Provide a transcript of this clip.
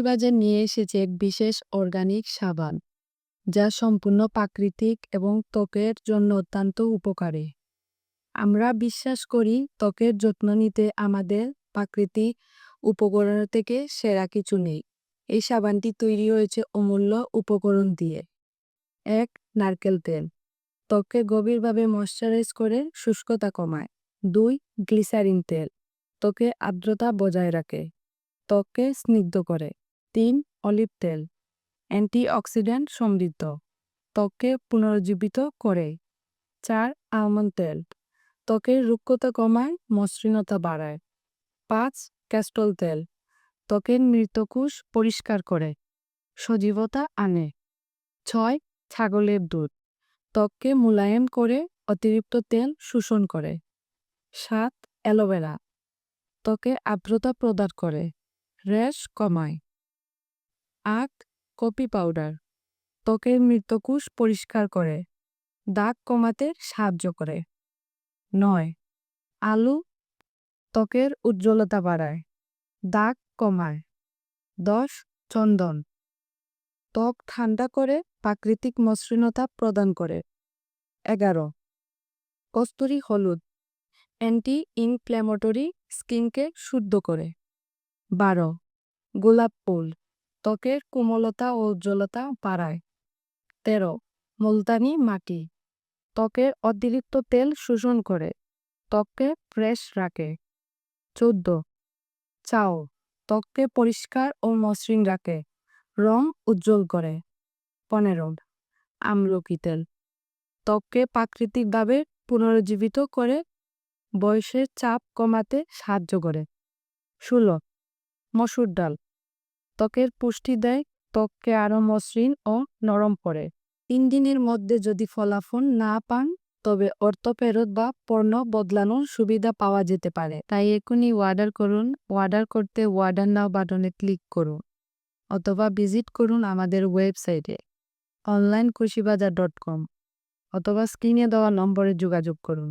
বাজার নিয়ে এসেছে এক বিশেষ অর্গানিক সাবান, যা সম্পূর্ণ প্রাকৃতিক এবং ত্বকের জন্য অত্যন্ত উপকারী। আমরা বিশ্বাস করি ত্বকের যত্ন নিতে আমাদের প্রাকৃতিক উপকরণ থেকে সেরা কিছু নেই। এই সাবানটি তৈরি হয়েছে অমূল্য উপকরণ দিয়ে। এক, নারকেল তেল। ত্বককে গভীরভাবে ময়শ্চারাইজ করে শুষ্কতা কমায়। দুই গ্লিসারিন তেল। ত্বকে আর্দ্রতা বজায় রাখে। ত্বককে স্নিগ্ধ করে। তিন অলিভ তেল, অ্যান্টিঅক্সিডেন্ট সমৃদ্ধ, ত্বককে পুনরুজ্জীবিত করে। চার, আলমন্ড তেল, ত্বকের রুক্ষতা কমায়, মসৃণতা বাড়ায়। পাঁচ ক্যাস্টল তেল, ত্বকের মৃতকোষ পরিষ্কার করে, সজীবতা আনে। ছয়, ছাগলের দুধ, ত্বককে মোলায়েম করে, অতিরিক্ত তেল শোষণ করে। সাত, অ্যালোভেরা, ত্বকে আর্দ্রতা প্রদান করে, র্যাশ কমায়। আট কপি পাউডার। ত্বকের মৃতকোষ পরিষ্কার করে। দাগ কমাতে সাহায্য করে। নয়, আলু ত্বকের উজ্জ্বলতা বাড়ায়। দাগ কমায়। দশ, চন্দন। ত্বক ঠান্ডা করে প্রাকৃতিক মসৃণতা প্রদান করে। এগারো, কস্তুরি হলুদ অ্যান্টি ইনফ্ল্যামেটরি স্কিনকে শুদ্ধ করে। বারো, গোলাপ ফুল। ত্বকের কোমলতা ও উজ্জ্বলতা বাড়ায়। তেরো, মুলতানি মাটি। ত্বকের অতিরিক্ত তেল শোষণ করে, ত্বককে ফ্রেশ রাখে। চোদ্দ, চাও। ত্বককে পরিষ্কার ও মসৃণ রাখে, রং উজ্জ্বল করে। পনেরো, আমলকি তেল। ত্বককে প্রাকৃতিকভাবে পুনরুজ্জীবিত করে, বয়সের চাপ কমাতে সাহায্য করে। ষোলো, মসুর ডাল। ত্বকের পুষ্টি দেয়, ত্বককে আরও মসৃণ ও নরম করে। তিন দিনের মধ্যে যদি ফলাফল না পান, তবে অর্থ ফেরত বা পণ্য বদলানোর সুবিধা পাওয়া যেতে পারে। তাই এখনই অর্ডার করুন, অর্ডার করতে অর্ডার নাও বাটনে ক্লিক করুন অথবা ভিজিট করুন আমাদের ওয়েবসাইটে অনলাইন খুশিবাজার ডট কম অথবা স্ক্রিনে দেওয়া নম্বরে যোগাযোগ করুন।